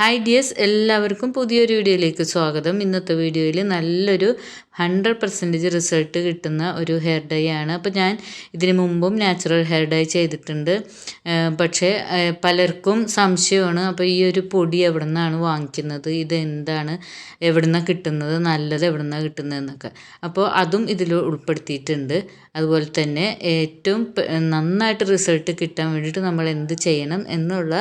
Hi dears എല്ലാവർക്കും പുതിയൊരു വീഡിയോയിലേക്ക് സ്വാഗതം. ഇന്നത്തെ വീഡിയോയിൽ നല്ലൊരു ഹൺഡ്രഡ് പെർസെന്റേജ് റിസൾട്ട് കിട്ടുന്ന ഒരു ഹെയർ ഡൈ ആണ്. അപ്പോൾ ഞാൻ ഇതിനു മുമ്പും നാച്ചുറൽ ഹെയർ ഡൈ ചെയ്തിട്ടുണ്ട്. പക്ഷേ പലർക്കും സംശയമാണ്. അപ്പോൾ ഈ ഒരു പൊടി എവിടെ നിന്നാണ് വാങ്ങിക്കുന്നത്? ഇത് എന്താണ്? എവിടെ നിന്നാണ് കിട്ടുന്നത്? നല്ലത് എവിടെ നിന്നാണ് കിട്ടുന്നതെന്നൊക്കെ. അപ്പോൾ അതും ഇതിൽ ഉൾപ്പെടുത്തിയിട്ടുണ്ട്. അതുപോലെ തന്നെ ഏറ്റവും നന്നായിട്ട് റിസൾട്ട് കിട്ടാൻ വേണ്ടിയിട്ട് നമ്മൾ എന്ത് ചെയ്യണം എന്നുള്ള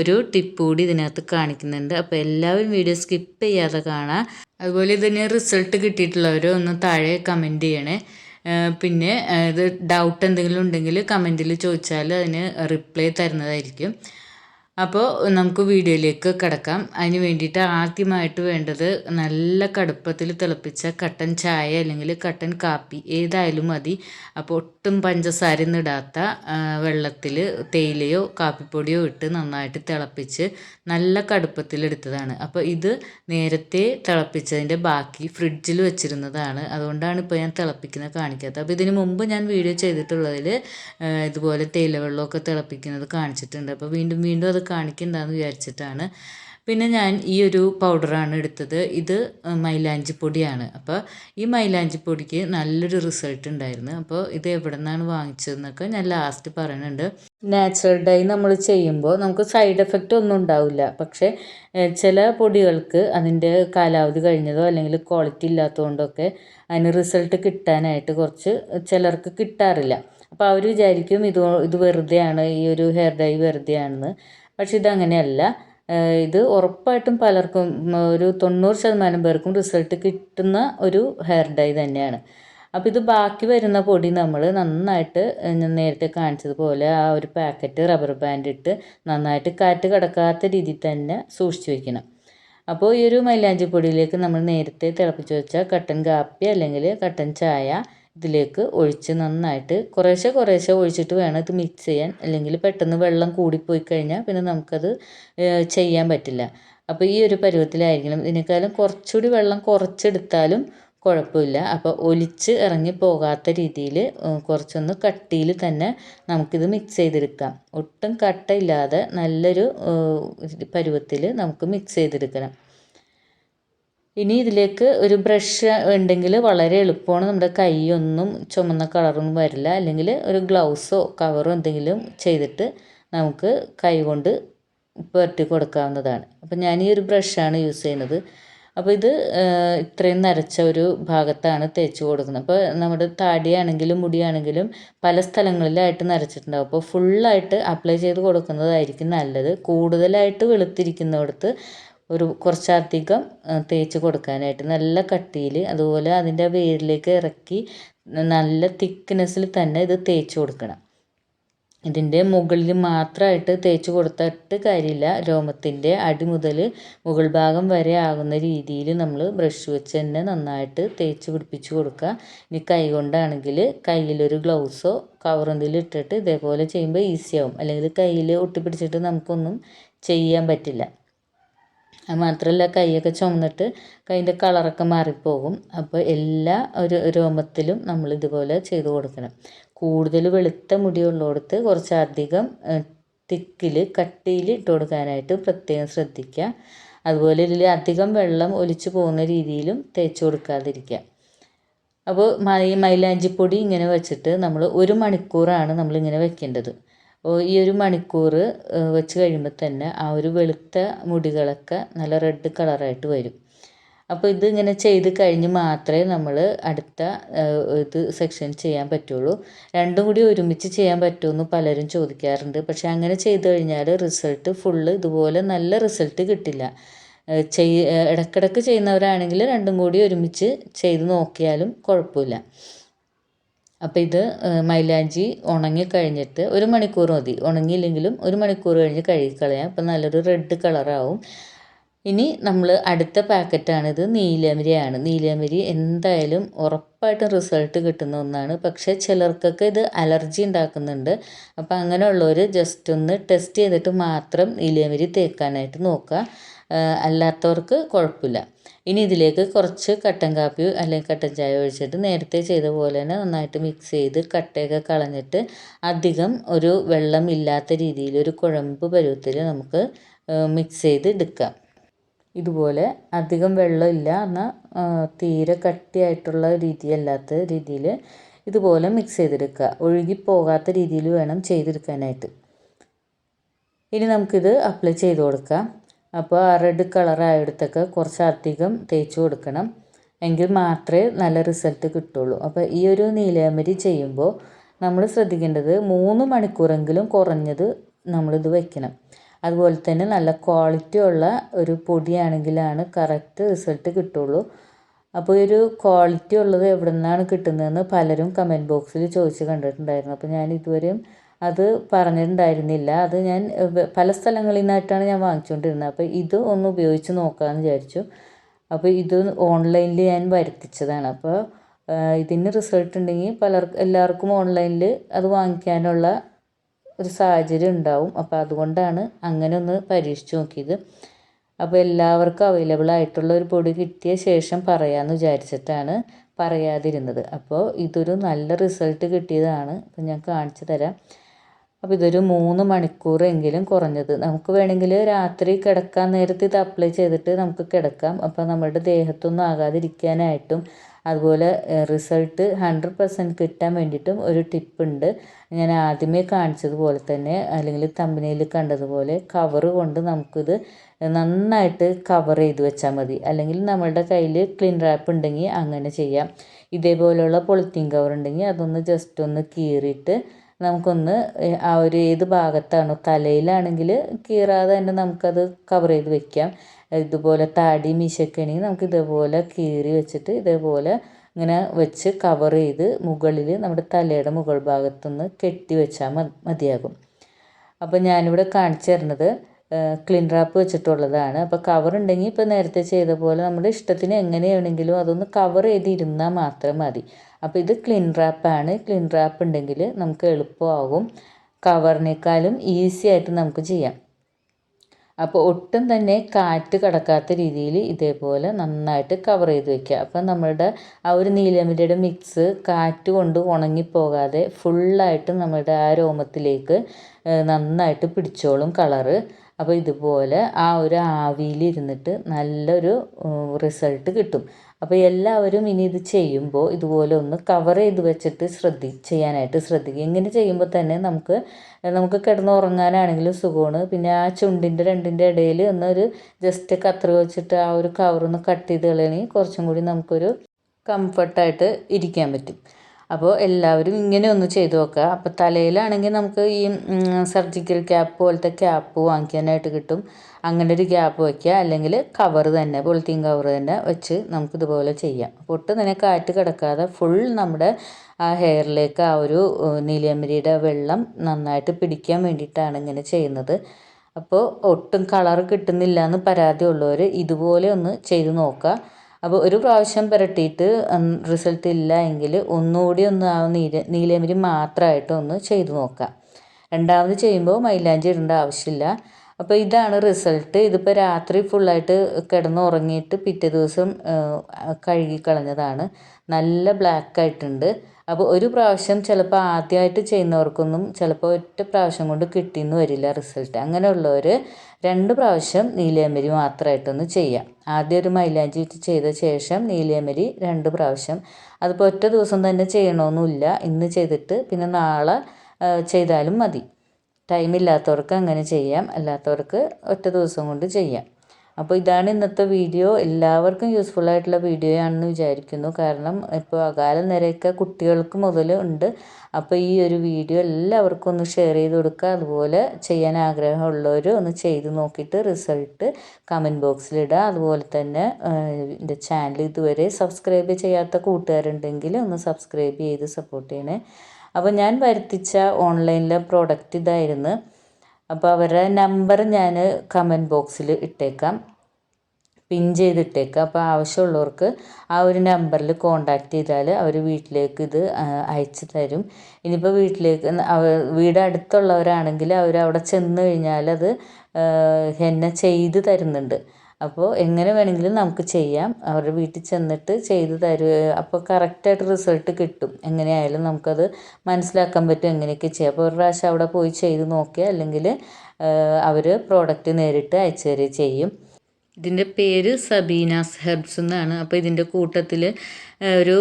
ഒരു ടിപ്പ് കൂടി ഇതിനകത്ത് കാണിക്കുന്നുണ്ട്. അപ്പോൾ എല്ലാവരും വീഡിയോ സ്കിപ്പ് ചെയ്യാതെ കാണാം. അതുപോലെ ഇതിന് റിസൾട്ട് കിട്ടിയിട്ടുള്ളവർ ഒന്ന് താഴെ കമന്റ് ചെയ്യണേ. പിന്നെ ഇത് ഡൗട്ട് എന്തെങ്കിലും ഉണ്ടെങ്കിൽ കമന്റിൽ ചോദിച്ചാൽ അതിന് റിപ്ലൈ തരുന്നതായിരിക്കും. അപ്പോൾ നമുക്ക് വീഡിയോയിലേക്ക് കിടക്കാം. അതിന് വേണ്ടിയിട്ട് ആദ്യമായിട്ട് വേണ്ടത് നല്ല കടുപ്പത്തിൽ തിളപ്പിച്ച കട്ടൻ ചായ അല്ലെങ്കിൽ കട്ടൻ കാപ്പി. ഏതായാലും മതി. അപ്പോൾ ഒട്ടും പഞ്ചസാര ഇടാത്ത വെള്ളത്തിൽ തേയിലയോ കാപ്പിപ്പൊടിയോ ഇട്ട് നന്നായിട്ട് തിളപ്പിച്ച് നല്ല കടുപ്പത്തിൽ എടുത്തതാണ്. അപ്പോൾ ഇത് നേരത്തെ തിളപ്പിച്ചതിന്റെ ബാക്കി ഫ്രിഡ്ജിൽ വെച്ചിരുന്നതാണ്. അതുകൊണ്ടാണ് ഇപ്പോൾ ഞാൻ തിളപ്പിക്കുന്നത് കാണിക്കാത്തത്. അപ്പോൾ ഇതിന് മുമ്പ് ഞാൻ വീഡിയോ ചെയ്തിട്ടുള്ളതിൽ ഇതുപോലെ തേയില വെള്ളമൊക്കെ തിളപ്പിക്കുന്നത് കാണിച്ചിട്ടുണ്ട്. അപ്പോൾ വീണ്ടും വീണ്ടും അത് കാണിക്കണ്ടെന്ന് വിചാരിച്ചിട്ടാണ് പിന്നെ ഞാൻ ഈ ഒരു പൗഡറാണ് എടുത്തത്. ഇത് മൈലാഞ്ചി പൊടിയാണ്. അപ്പോൾ ഈ മൈലാഞ്ചി പൊടിക്ക് നല്ലൊരു റിസൾട്ട് ഉണ്ടായിരുന്നു. അപ്പോൾ ഇത് എവിടെ നിന്നാണ് വാങ്ങിച്ചതെന്നൊക്കെ ഞാൻ ലാസ്റ്റ് പറയുന്നുണ്ട്. നാച്ചുറൽ ഡൈ നമ്മൾ ചെയ്യുമ്പോൾ നമുക്ക് സൈഡ് എഫക്റ്റ് ഒന്നും ഉണ്ടാവില്ല. പക്ഷേ ചില പൊടികൾക്ക് അതിന്റെ കാലാവധി കഴിഞ്ഞതോ അല്ലെങ്കിൽ ക്വാളിറ്റി ഇല്ലാത്തതുകൊണ്ടൊക്കെ അതിന് റിസൾട്ട് കിട്ടാനായിട്ട് കുറച്ച് ചിലർക്ക് കിട്ടാറില്ല. അപ്പോൾ അവർ വിചാരിക്കും ഇത് ഇത് വെറുതെയാണ് ഈ ഒരു ഹെയർ ഡൈ വെറുതെയാണെന്ന്. പക്ഷെ ഇതങ്ങനെയല്ല ഇത് ഉറപ്പായിട്ടും പലർക്കും ഒരു തൊണ്ണൂറ് ശതമാനം പേർക്കും റിസൾട്ട് കിട്ടുന്ന ഒരു ഹെയർ ഡൈ തന്നെയാണ്. അപ്പോൾ ഇത് ബാക്കി വരുന്ന പൊടി നമ്മൾ നന്നായിട്ട് നേരത്തെ കാണിച്ചതുപോലെ ആ ഒരു പാക്കറ്റ് റബ്ബർ ബാൻഡ് ഇട്ട് നന്നായിട്ട് കാറ്റ് കിടക്കാത്ത രീതിയിൽ തന്നെ സൂക്ഷിച്ചു വെക്കണം. അപ്പോൾ ഈ ഒരു മൈലാഞ്ചി പൊടിയിലേക്ക് നമ്മൾ നേരത്തെ തിളപ്പിച്ച് വെച്ച കട്ടൻ കാപ്പി അല്ലെങ്കിൽ കട്ടൻ ചായ ഇതിലേക്ക് ഒഴിച്ച് നന്നായിട്ട് കുറേശ്ശെ കുറേശ്ശെ ഒഴിച്ചിട്ട് വേണം ഇത് മിക്സ് ചെയ്യാൻ. അല്ലെങ്കിൽ പെട്ടെന്ന് വെള്ളം കൂടിപ്പോയി കഴിഞ്ഞാൽ പിന്നെ നമുക്കത് ചെയ്യാൻ പറ്റില്ല. അപ്പോൾ ഈ ഒരു പരുവത്തിലായിരിക്കണം. ഇതിനേക്കാളും കുറച്ചുകൂടി വെള്ളം കുറച്ചെടുത്താലും കുഴപ്പമില്ല. അപ്പോൾ ഒലിച്ച് ഇറങ്ങി പോകാത്ത രീതിയിൽ കുറച്ചൊന്ന് കട്ടിയിൽ തന്നെ നമുക്കിത് മിക്സ് ചെയ്തെടുക്കാം. ഒട്ടും കട്ടയില്ലാതെ നല്ലൊരു പരുവത്തിൽ നമുക്ക് മിക്സ് ചെയ്തെടുക്കണം. ഇനി ഇതിലേക്ക് ഒരു ബ്രഷ് ഉണ്ടെങ്കിൽ വളരെ എളുപ്പമാണ്. നമ്മുടെ കൈയൊന്നും ചുമന്ന കളറൊന്നും വരില്ല. അല്ലെങ്കിൽ ഒരു ഗ്ലൗസോ കവറോ എന്തെങ്കിലും ചെയ്തിട്ട് നമുക്ക് കൈ കൊണ്ട് പുരട്ടി കൊടുക്കാവുന്നതാണ്. അപ്പം ഞാൻ ഈ ഒരു ബ്രഷാണ് യൂസ് ചെയ്യുന്നത്. അപ്പോൾ ഇത് ഇത്രയും നരച്ച ഒരു ഭാഗത്താണ് തേച്ച് കൊടുക്കുന്നത്. അപ്പോൾ നമ്മുടെ താടിയാണെങ്കിലും മുടിയാണെങ്കിലും പല സ്ഥലങ്ങളിലായിട്ട് നരച്ചിട്ടുണ്ടാവും. അപ്പോൾ ഫുള്ളായിട്ട് അപ്ലൈ ചെയ്ത് കൊടുക്കുന്നതായിരിക്കും നല്ലത്. കൂടുതലായിട്ട് വെളുത്തിരിക്കുന്നിടത്ത് ഒരു കുറച്ചധികം തേച്ച് കൊടുക്കാനായിട്ട് നല്ല കട്ടിയിൽ അതുപോലെ അതിന്റെ വേരിലേക്ക് ഇറക്കി നല്ല തിക്ക്നെസ്സിൽ തന്നെ ഇത് തേച്ച് കൊടുക്കണം. ഇതിന്റെ മുകളിൽ മാത്രമായിട്ട് തേച്ച് കൊടുത്തിട്ട് കാര്യമില്ല. രോമത്തിന്റെ അടി മുതൽ മുകൾ ഭാഗം വരെ ആകുന്ന രീതിയിൽ നമ്മൾ ബ്രഷ് വെച്ച് തന്നെ നന്നായിട്ട് തേച്ച് പിടിപ്പിച്ച് കൊടുക്കുക. ഇനി കൈ കൊണ്ടാണെങ്കിൽ കയ്യിലൊരു ഗ്ലൗസോ കവർ എന്തെങ്കിലും ഇട്ടിട്ട് ഇതേപോലെ ചെയ്യുമ്പോൾ ഈസിയാവും. അല്ലെങ്കിൽ കയ്യിൽ ഒട്ടിപ്പിടിച്ചിട്ട് നമുക്കൊന്നും ചെയ്യാൻ പറ്റില്ല. അത് മാത്രമല്ല കൈയൊക്കെ ചുമന്നിട്ട് കൈന്റെ കളറൊക്കെ മാറിപ്പോകും. അപ്പോൾ എല്ലാ ഒരു രോമത്തിലും നമ്മൾ ഇതുപോലെ ചെയ്ത് കൊടുക്കണം. കൂടുതൽ വെളുത്ത മുടിയുള്ളിടത്ത് കുറച്ചധികം തിക്കിൽ കട്ടിയിൽ ഇട്ട് കൊടുക്കാനായിട്ട് പ്രത്യേകം ശ്രദ്ധിക്കുക. അതുപോലെ ഇതിൽ അധികം വെള്ളം ഒലിച്ചു പോകുന്ന രീതിയിലും തേച്ച് കൊടുക്കാതിരിക്കുക. അപ്പോൾ മൈ മൈലാഞ്ചിപ്പൊടി ഇങ്ങനെ വെച്ചിട്ട് നമ്മൾ ഒരു മണിക്കൂറാണ് നമ്മളിങ്ങനെ വെക്കേണ്ടത്. ഈ ഒരു മണിക്കൂർ വെച്ച് കഴിയുമ്പോൾ തന്നെ ആ ഒരു വെളുത്ത മുടികളൊക്കെ നല്ല റെഡ് കളറായിട്ട് വരും. അപ്പോൾ ഇത് ഇങ്ങനെ ചെയ്ത് കഴിഞ്ഞ് മാത്രമേ നമ്മൾ അടുത്ത ഇത് സെക്ഷൻ ചെയ്യാൻ പറ്റുള്ളൂ. രണ്ടും കൂടി ഒരുമിച്ച് ചെയ്യാൻ പറ്റുമെന്ന് പലരും ചോദിക്കാറുണ്ട്. പക്ഷേ അങ്ങനെ ചെയ്ത് കഴിഞ്ഞാൽ റിസൾട്ട് ഫുള്ള് ഇതുപോലെ നല്ല റിസൾട്ട് കിട്ടില്ല. ചെയ് ഇടക്കിടക്ക് ചെയ്യുന്നവരാണെങ്കിൽ രണ്ടും കൂടി ഒരുമിച്ച് ചെയ്ത് നോക്കിയാലും കുഴപ്പമില്ല. അപ്പോൾ ഇത് മൈലാഞ്ചി ഉണങ്ങി കഴിഞ്ഞിട്ട് ഒരു മണിക്കൂർ മതി. ഉണങ്ങിയില്ലെങ്കിലും ഒരു മണിക്കൂർ കഴിഞ്ഞ് കഴുകിക്കളയാം അപ്പോൾ നല്ലൊരു റെഡ് കളറാവും. ഇനി നമ്മൾ അടുത്ത പാക്കറ്റാണിത് നീലമരിയാണ് നീലമരി എന്തായാലും ഉറപ്പായിട്ടും റിസൾട്ട് കിട്ടുന്ന ഒന്നാണ്. പക്ഷേ ചിലർക്കൊക്കെ ഇത് അലർജി ഉണ്ടാക്കുന്നുണ്ട്. അപ്പോൾ അങ്ങനെയുള്ളവർ ജസ്റ്റ് ഒന്ന് ടെസ്റ്റ് ചെയ്തിട്ട് മാത്രം നീലമരി തേക്കാനായിട്ട് നോക്കുക അല്ലാത്തവർക്ക് കുഴപ്പമില്ല. ഇനി ഇതിലേക്ക് കുറച്ച് കട്ടൻ കാപ്പി അല്ലെങ്കിൽ കട്ടൻ ചായ ഒഴിച്ചിട്ട് നേരത്തെ ചെയ്ത പോലെ തന്നെ നന്നായിട്ട് മിക്സ് ചെയ്ത് കട്ടയൊക്കെ കളഞ്ഞിട്ട് അധികം ഒരു വെള്ളം ഇല്ലാത്ത രീതിയിൽ ഒരു കുഴമ്പ് പരുവത്തിൽ നമുക്ക് മിക്സ് ചെയ്ത് എടുക്കാം. ഇതുപോലെ അധികം വെള്ളമില്ല എന്നാൽ തീരെ കട്ടിയായിട്ടുള്ള രീതിയല്ലാത്ത രീതിയിൽ ഇതുപോലെ മിക്സ് ചെയ്തെടുക്കുക. ഒഴുകി പോകാത്ത രീതിയിൽ വേണം ചെയ്തെടുക്കാനായിട്ട്. ഇനി നമുക്കിത് അപ്ലൈ ചെയ്ത് കൊടുക്കാം. അപ്പോൾ ആ റെഡ് കളറായെടുത്തൊക്കെ കുറച്ചധികം തേച്ച് കൊടുക്കണം. എങ്കിൽ മാത്രമേ നല്ല റിസൾട്ട് കിട്ടുള്ളൂ. അപ്പോൾ ഈ ഒരു നീലയമരി ചെയ്യുമ്പോൾ നമ്മൾ ശ്രദ്ധിക്കേണ്ടത് മൂന്ന് മണിക്കൂറെങ്കിലും കുറഞ്ഞത് നമ്മളിത് വെക്കണം. അതുപോലെ തന്നെ നല്ല ക്വാളിറ്റി ഉള്ള ഒരു പൊടിയാണെങ്കിലാണ് കറക്റ്റ് റിസൾട്ട് കിട്ടുള്ളൂ. അപ്പോൾ ഒരു ക്വാളിറ്റി ഉള്ളത് എവിടെ നിന്നാണ് കിട്ടുന്നതെന്ന് പലരും കമന്റ് ബോക്സിൽ ചോദിച്ച് കണ്ടിട്ടുണ്ടായിരുന്നു. അപ്പോൾ ഞാൻ ഇതുവരെയും അത് പറഞ്ഞിട്ടുണ്ടായിരുന്നില്ല. അത് ഞാൻ പല സ്ഥലങ്ങളിൽ നിന്നായിട്ടാണ് ഞാൻ വാങ്ങിച്ചുകൊണ്ടിരുന്നത് അപ്പോൾ ഇത് ഒന്ന് ഉപയോഗിച്ച് നോക്കാമെന്ന് വിചാരിച്ചു. അപ്പോൾ ഇത് ഓൺലൈനിൽ ഞാൻ വരുത്തിച്ചതാണ്. അപ്പോൾ ഇതിന് റിസൾട്ട് ഉണ്ടെങ്കിൽ പലർക്കും എല്ലാവർക്കും ഓൺലൈനിൽ അത് വാങ്ങിക്കാനുള്ള ഒരു സാഹചര്യം ഉണ്ടാവും. അപ്പോൾ അതുകൊണ്ടാണ് അങ്ങനെ ഒന്ന് പരീക്ഷിച്ച് നോക്കിയത്. അപ്പോൾ എല്ലാവർക്കും അവൈലബിൾ ആയിട്ടുള്ള ഒരു പൊടി കിട്ടിയ ശേഷം പറയാമെന്ന് വിചാരിച്ചിട്ടാണ് പറയാതിരുന്നത്. അപ്പോൾ ഇതൊരു നല്ല റിസൾട്ട് കിട്ടിയതാണ്. അപ്പോൾ ഞാൻ കാണിച്ചു തരാം. അപ്പോൾ ഇതൊരു മൂന്ന് മണിക്കൂറെങ്കിലും കുറഞ്ഞത്. നമുക്ക് വേണമെങ്കിൽ രാത്രി കിടക്കാൻ നേരത്തെ ഇത് അപ്ലൈ ചെയ്തിട്ട് നമുക്ക് കിടക്കാം. അപ്പോൾ നമ്മുടെ ദേഹത്തൊന്നും ആകാതിരിക്കാനായിട്ടും അതുപോലെ റിസൾട്ട് ഹൺഡ്രഡ് പെർസെന്റ് കിട്ടാൻ വേണ്ടിയിട്ടും ഒരു ടിപ്പുണ്ട് ഞാൻ ആദ്യമേ കാണിച്ചതുപോലെ തന്നെ അല്ലെങ്കിൽ തമ്പനയിൽ കണ്ടതുപോലെ കവർ കൊണ്ട് നമുക്കിത് നന്നായിട്ട് കവർ ചെയ്ത് വെച്ചാൽ മതി. അല്ലെങ്കിൽ നമ്മളുടെ കയ്യിൽ ക്ലീൻ റാപ്പ് ഉണ്ടെങ്കിൽ അങ്ങനെ ചെയ്യാം. ഇതേപോലെയുള്ള പൊളിത്തീൻ കവർ ഉണ്ടെങ്കിൽ അതൊന്ന് ജസ്റ്റ് ഒന്ന് കീറിയിട്ട് നമുക്കൊന്ന് ആ ഒരു ഏത് ഭാഗത്താണ് തലയിലാണെങ്കിൽ കീറാതെ തന്നെ നമുക്കത് കവർ ചെയ്ത് വെക്കാം. ഇതുപോലെ താടി മീശയൊക്കെ ആണെങ്കിൽ നമുക്ക് ഇതേപോലെ കീറി വെച്ചിട്ട് ഇതേപോലെ ഇങ്ങനെ വെച്ച് കവർ ചെയ്ത് മുകളിൽ നമ്മുടെ തലയുടെ മുകൾ ഭാഗത്തുനിന്ന് കെട്ടി വെച്ചാൽ മതിയാകും. അപ്പോൾ ഞാനിവിടെ കാണിച്ചു തരുന്നത് ക്ലീൻ റാപ്പ് വെച്ചിട്ടുള്ളതാണ്. അപ്പോൾ കവർ ഉണ്ടെങ്കിൽ ഇപ്പോൾ നേരത്തെ ചെയ്ത പോലെ നമ്മുടെ ഇഷ്ടത്തിന് എങ്ങനെയാണെങ്കിലും അതൊന്ന് കവർ ചെയ്തിരുന്നാൽ മാത്രം മതി. അപ്പോൾ ഇത് ക്ലിൻ റാപ്പാണ് ക്ലിൻ റാപ്പ് ഉണ്ടെങ്കിൽ നമുക്ക് എളുപ്പമാകും കവറിനേക്കാളും ഈസി ആയിട്ട് നമുക്ക് ചെയ്യാം. അപ്പോൾ ഒട്ടും തന്നെ കാറ്റ് കടക്കാത്ത രീതിയിൽ ഇതേപോലെ നന്നായിട്ട് കവർ ചെയ്ത് വെക്കുക. അപ്പം നമ്മളുടെ ആ ഒരു നീലമിരയുടെ മിക്സ് കാറ്റ് കൊണ്ട് ഉണങ്ങിപ്പോകാതെ ഫുള്ളായിട്ട് നമ്മുടെ ആ രോമത്തിലേക്ക് നന്നായിട്ട് പിടിച്ചോളും കളറ് അപ്പോൾ ഇതുപോലെ ആ ഒരു ആവിയിൽ ആവിയിലിരുന്നിട്ട് നല്ലൊരു റിസൾട്ട് കിട്ടും. അപ്പോൾ എല്ലാവരും ഇനി ഇത് ചെയ്യുമ്പോൾ ഇതുപോലെ ഒന്ന് കവർ ചെയ്ത് വെച്ചിട്ട് ശ്രദ്ധി ചെയ്യാനായിട്ട് ശ്രദ്ധിക്കുക. ഇങ്ങനെ ചെയ്യുമ്പോൾ തന്നെ നമുക്ക് നമുക്ക് കിടന്നുറങ്ങാനാണെങ്കിലും സുഖമാണ്. പിന്നെ ആ ചുണ്ടിന്റെ രണ്ടിന്റെ ഇടയിൽ ഒന്നൊരു ജസ്റ്റ് കത്രി വെച്ചിട്ട് ആ ഒരു കവറൊന്ന് കട്ട് ചെയ്ത് കളയണമെങ്കിൽ കുറച്ചും കൂടി നമുക്കൊരു കംഫർട്ടായിട്ട് ഇരിക്കാൻ പറ്റും. അപ്പോൾ എല്ലാവരും ഇങ്ങനെ ഒന്ന് ചെയ്ത് നോക്കുക. അപ്പോൾ തലയിലാണെങ്കിൽ നമുക്ക് ഈ സർജിക്കൽ ക്യാപ്പ് പോലത്തെ ക്യാപ്പ് വാങ്ങിക്കാനായിട്ട് കിട്ടും. അങ്ങനെ ഒരു ക്യാപ്പ് വയ്ക്കുക അല്ലെങ്കിൽ കവർ തന്നെ പോളിത്തീൻ കവർ തന്നെ വെച്ച് നമുക്ക് ഇതുപോലെ ചെയ്യാം. അപ്പോൾ ഒട്ടും തന്നെ കാറ്റ് കിടക്കാതെ ഫുൾ നമ്മുടെ ആ ഹെയറിലേക്ക് ആ ഒരു നീലയമരിയുടെ വെള്ളം നന്നായിട്ട് പിടിക്കാൻ വേണ്ടിയിട്ടാണ് ഇങ്ങനെ ചെയ്യുന്നത്. അപ്പോൾ ഒട്ടും കളർ കിട്ടുന്നില്ല എന്ന് പരാതി ഉള്ളവർ ഇതുപോലെ ഒന്ന് ചെയ്ത് നോക്കുക. അപ്പോൾ ഒരു പ്രാവശ്യം പുരട്ടിയിട്ട് റിസൾട്ട് ഇല്ല എങ്കിൽ ഒന്നുകൂടി ഒന്ന് ആ നീല നീലമരി മാത്രമായിട്ട് ഒന്ന് ചെയ്ത് നോക്കാം രണ്ടാമത് ചെയ്യുമ്പോൾ മൈലാഞ്ചി ഇടേണ്ട ആവശ്യമില്ല. അപ്പോൾ ഇതാണ് റിസൾട്ട് ഇതിപ്പോൾ രാത്രി ഫുള്ളായിട്ട് കിടന്ന് ഉറങ്ങിയിട്ട് പിറ്റേ ദിവസം കഴുകി കളഞ്ഞതാണ്. നല്ല ബ്ലാക്ക് ആയിട്ടുണ്ട്. അപ്പോൾ ഒരു പ്രാവശ്യം ചിലപ്പോൾ ആദ്യമായിട്ട് ചെയ്യുന്നവർക്കൊന്നും ചിലപ്പോൾ ഒറ്റ പ്രാവശ്യം കൊണ്ട് കിട്ടിയെന്ന് വരില്ല റിസൾട്ട്. അങ്ങനെയുള്ളവർ രണ്ട് പ്രാവശ്യം നീലയമരി മാത്രമായിട്ടൊന്ന് ചെയ്യാം. ആദ്യം ഒരു മൈലാഞ്ചി ചെയ്ത ശേഷം നീലയമരി രണ്ട് പ്രാവശ്യം. അതിപ്പോൾ ഒറ്റ ദിവസം തന്നെ ചെയ്യണമെന്നില്ല ഇന്ന് ചെയ്തിട്ട് പിന്നെ നാളെ ചെയ്താലും മതി. ടൈമില്ലാത്തവർക്ക് അങ്ങനെ ചെയ്യാം. അല്ലാത്തവർക്ക് ഒറ്റ ദിവസം കൊണ്ട് ചെയ്യാം. അപ്പോൾ ഇതാണ് ഇന്നത്തെ വീഡിയോ. എല്ലാവർക്കും യൂസ്ഫുൾ ആയിട്ടുള്ള വീഡിയോ ആണെന്ന് വിചാരിക്കുന്നു. കാരണം ഇപ്പോൾ അകാല നിരയൊക്കെ കുട്ടികൾക്ക് മുതൽ ഉണ്ട്. അപ്പോൾ ഈ ഒരു വീഡിയോ എല്ലാവർക്കും ഒന്ന് ഷെയർ ചെയ്ത് കൊടുക്കുക. അതുപോലെ ചെയ്യാൻ ആഗ്രഹമുള്ളവർ ഒന്ന് ചെയ്ത് നോക്കിയിട്ട് റിസൾട്ട് കമന്റ് ബോക്സിലിടുക അതുപോലെ തന്നെ എന്റെ ചാനൽ ഇതുവരെ സബ്സ്ക്രൈബ് ചെയ്യാത്ത കൂട്ടുകാരുണ്ടെങ്കിൽ ഒന്ന് സബ്സ്ക്രൈബ് ചെയ്ത് സപ്പോർട്ട് ചെയ്യണേ. അപ്പോൾ ഞാൻ വരുത്തിച്ച ഓൺലൈനിലെ പ്രോഡക്റ്റ് ഇതായിരുന്നു. അപ്പോൾ അവരുടെ നമ്പർ ഞാൻ കമന്റ് ബോക്സിൽ ഇട്ടേക്കാം. പിൻ ചെയ്തിട്ടേക്കാം. അപ്പോൾ ആവശ്യമുള്ളവർക്ക് ആ ഒരു നമ്പറിൽ കോണ്ടാക്ട് ചെയ്താൽ അവർ വീട്ടിലേക്ക് ഇത് അയച്ചു തരും. ഇനിയിപ്പോൾ വീട്ടിലേക്ക് വീട് അടുത്തുള്ളവരാണെങ്കിൽ അവർ അവിടെ ചെന്ന് കഴിഞ്ഞാൽ അത് എന്നെ ചെയ്തു തരുന്നുണ്ട്. അപ്പോൾ എങ്ങനെ വേണമെങ്കിലും നമുക്ക് ചെയ്യാം. അവരുടെ വീട്ടിൽ ചെന്നിട്ട് ചെയ്ത് തരുക അപ്പോൾ കറക്റ്റായിട്ട് റിസൾട്ട് കിട്ടും. എങ്ങനെയായാലും നമുക്കത് മനസ്സിലാക്കാൻ പറ്റും എങ്ങനെയൊക്കെ ചെയ്യാം. അപ്പോൾ ഒരു പ്രാവശ്യം അവിടെ പോയി ചെയ്ത് നോക്കിയാൽ അല്ലെങ്കിൽ അവർ പ്രോഡക്റ്റ് നേരിട്ട് അയച്ചു തരിക ചെയ്യും. ഇതിന്റെ പേര് സബീനാസ് ഹെർബ്സ് എന്നാണ്. അപ്പോൾ ഇതിന്റെ കൂട്ടത്തിൽ ഒരു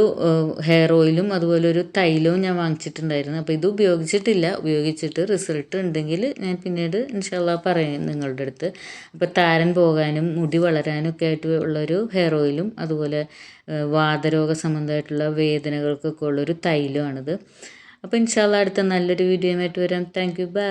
ഹെയർ ഓയിലും അതുപോലെ ഒരു തൈലവും ഞാൻ വാങ്ങിച്ചിട്ടുണ്ടായിരുന്നു. അപ്പോൾ ഇത് ഉപയോഗിച്ചിട്ടില്ല. ഉപയോഗിച്ചിട്ട് റിസൾട്ട് ഉണ്ടെങ്കിൽ ഞാൻ പിന്നീട് ഇൻഷാല്ല പറയും നിങ്ങളുടെ അടുത്ത്. അപ്പോൾ താരൻ പോകാനും മുടി വളരാനും ഒക്കെ ആയിട്ട് ഉള്ളൊരു ഹെയർ ഓയിലും അതുപോലെ വാതരോഗ സംബന്ധമായിട്ടുള്ള വേദനകൾക്കൊക്കെ ഉള്ളൊരു തൈലമാണിത് അപ്പോൾ ഇൻഷാല്ല അടുത്ത നല്ലൊരു വീഡിയോയുമായിട്ട് വരാം. Thank you by